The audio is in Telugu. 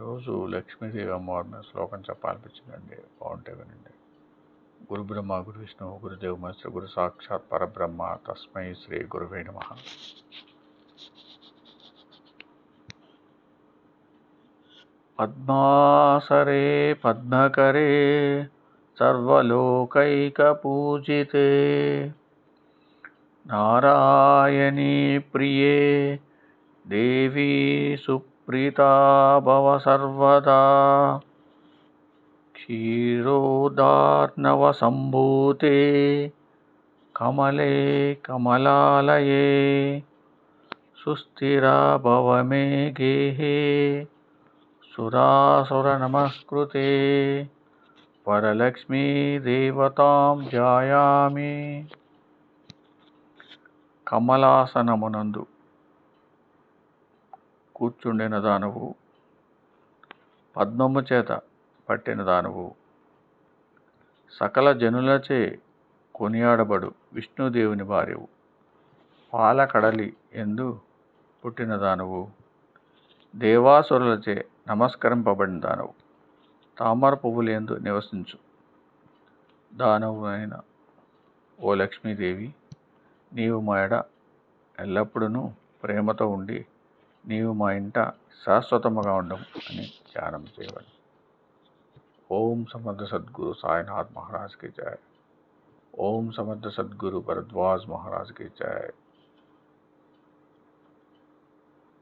రోజు లక్ష్మీదేవి అమ్మవారిని శ్లోకం చెప్పాలనిపించిందండి. బాగుంటే వినండి. గురు బ్రహ్మ గురు విష్ణు గురుదేవ్ మత్స్య గురు సాక్షాత్ పరబ్రహ్మ తస్మై శ్రీ గురువే నమ. పద్మాసరే పద్మకరే సర్వలోకైకపూజితే. నారాయణీ ప్రియే దేవీ సుప్రీతా భవ సర్వదా क्षीरोदार्णवसम्भूते कमले कमलालये सुस्थिरा भव मे गेहे सुरासुरनमस्कृते వరలక్ష్మీదేవతాం ధ్యాయామి కమలాసనమునందు కూర్చుండిన దానవు పద్మము చేత పట్టిన దానవు. సకల జనులచే కొనియాడబడు విష్ణుదేవుని భార్యవు. పాలకడలి ఎందు పుట్టిన దానవు. దేవాసురులచే నమస్కరింపబడిన దానవు. తామర పువ్వులేందు నివసించు. దానవు అయిన ఓ లక్ష్మీదేవి నీవు మా ఎడ ఎల్లప్పుడూ ప్రేమతో ఉండి నీవు మా ఇంట శాశ్వతముగా ఉండము అని ధ్యానం చేయవని ఓం సమర్థ సద్గురు సాయినాథ్ మహారాజ్కి జయ ఓం సమర్థ సద్గురు భరద్వాజ్ మహారాజ్కి జయ